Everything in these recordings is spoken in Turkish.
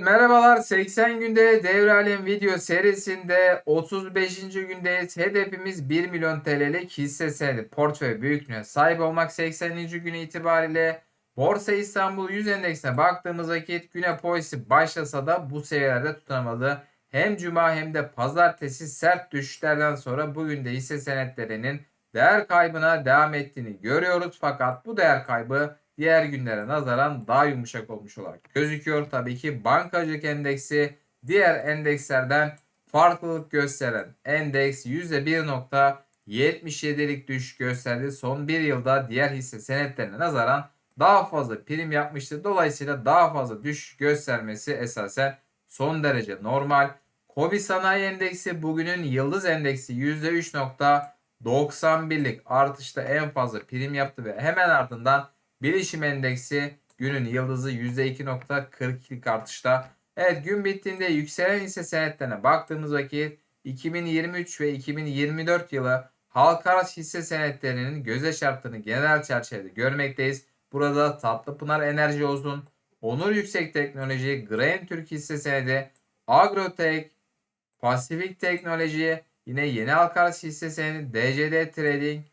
Merhabalar 80 günde devralem video serisinde 35. gündeyiz. Hedefimiz 1 milyon TL'lik hisse senedi portföy büyüklüğüne sahip olmak 80. günü itibariyle Borsa İstanbul 100 endeksine baktığımız vakit güne polisi başlasa da bu seviyelerde tutunamadı. Hem cuma hem de pazartesi sert düşüşlerden sonra bugün de hisse senetlerinin değer kaybına devam ettiğini görüyoruz. Fakat bu değer kaybı diğer günlere nazaran daha yumuşak olmuş olarak gözüküyor. Tabii ki bankacılık endeksi diğer endekslerden farklılık gösteren endeks %1.77'lik düşüş gösterdi. Son bir yılda diğer hisse senetlerine nazaran daha fazla prim yapmıştır. Dolayısıyla daha fazla düşüş göstermesi esasen son derece normal. Kobi Sanayi Endeksi bugünün yıldız endeksi %3.91'lik artışta en fazla prim yaptı ve hemen ardından Bilişim endeksi günün yıldızı %2.42'lik artışta. Evet gün bittiğinde yükselen hisse senetlerine baktığımız vakit 2023 ve 2024 yılı halka hisse senetlerinin göze çarptığını genel çerçevede görmekteyiz. Burada Tatlıpınar Enerji olsun, Onur Yüksek Teknoloji, Grain Türk hisse senedi, Agrotek, Pasifik Teknoloji, yine yeni halka hisse senedi, DCD Trading,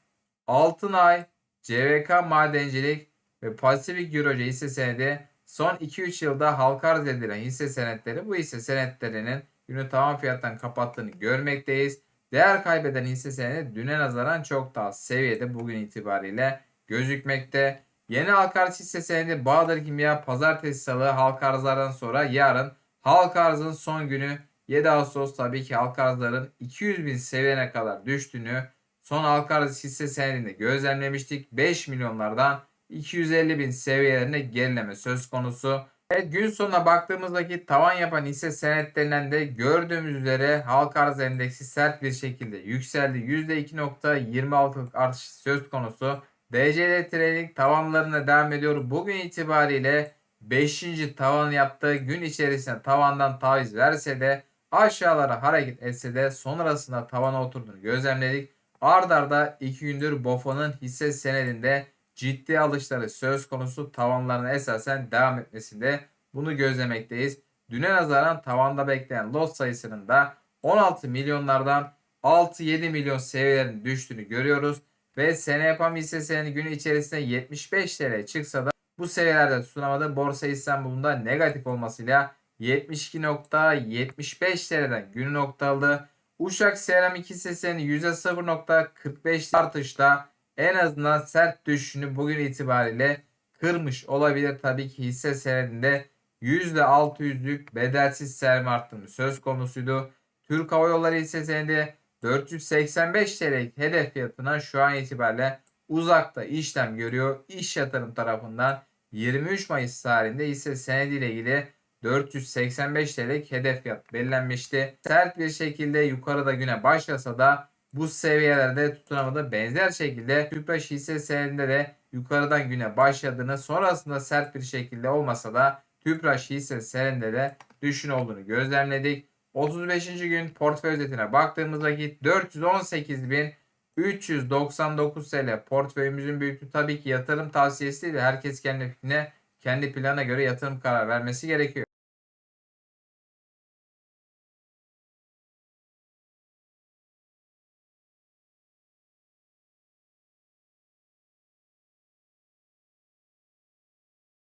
Altınay, CVK Madencilik, ve Pasifik Euroca hisse senedi son 2-3 yılda halka arz edilen hisse senetleri bu hisse senetlerinin günü tavan fiyattan kapattığını görmekteyiz. Değer kaybeden hisse senedi düne nazaran çok daha seviyede bugün itibariyle gözükmekte. Yeni halka arz hisse senedi Bahadır Kimya pazartesi salı halka arzlardan sonra yarın halka arzın son günü 7 Ağustos tabii ki halka arzların 200 bin seviyene kadar düştüğünü son halka arz hisse senedinde gözlemlemiştik. 5 milyonlardan 250 bin seviyelerine gerileme söz konusu. Evet gün sonuna baktığımız vakit tavan yapan hisse senetlerinden de gördüğümüz üzere halka arz endeksi sert bir şekilde yükseldi. %2.26'lık artış söz konusu. DCD Trading tavanlarına devam ediyor. Bugün itibariyle 5. tavan yaptığı gün içerisinde tavandan taviz verse de aşağılara hareket etse de sonrasında tavana oturduğunu gözlemledik. Ardarda 2 gündür BOFA'nın hisse senedinde ciddi alışları söz konusu tavanlarına esasen devam etmesinde bunu gözlemekteyiz. Düne nazaran tavanda bekleyen lot sayısının da 16 milyonlardan 6-7 milyon seviyelerinin düştüğünü görüyoruz. Ve sene yapan hisse senedi günü içerisinde 75 TL çıksa da bu seviyelerde tutunamadı. Borsa İstanbul'da negatif olmasıyla 72.75 TL'den günü nokta aldı. Uşak Seramik hissesinin %0.45 artışla en azından sert düşüşünü bugün itibariyle kırmış olabilir. Tabii ki hisse senedinde %600'lük bedelsiz sermaye arttırımı söz konusuydu. Türk Hava Yolları hisse senedi 485 TL hedef fiyatına şu an itibariyle uzakta işlem görüyor. İş yatırım tarafından 23 Mayıs tarihinde hisse senedi ile ilgili 485 TL'lik hedef fiyat belirlenmişti. Sert bir şekilde yukarıda güne başlasa da bu seviyelerde tutunamadı. Benzer şekilde Tüpraş hisse senedinde de yukarıdan güne başladığını sonrasında sert bir şekilde olmasa da Tüpraş hisse senedinde de düşün olduğunu gözlemledik. 35. gün portföy özetine baktığımız vakit 418.399 TL portföyümüzün büyüklüğü tabii ki yatırım tavsiyesi değil. Herkes kendi fikrine, kendi plana göre yatırım karar vermesi gerekiyor.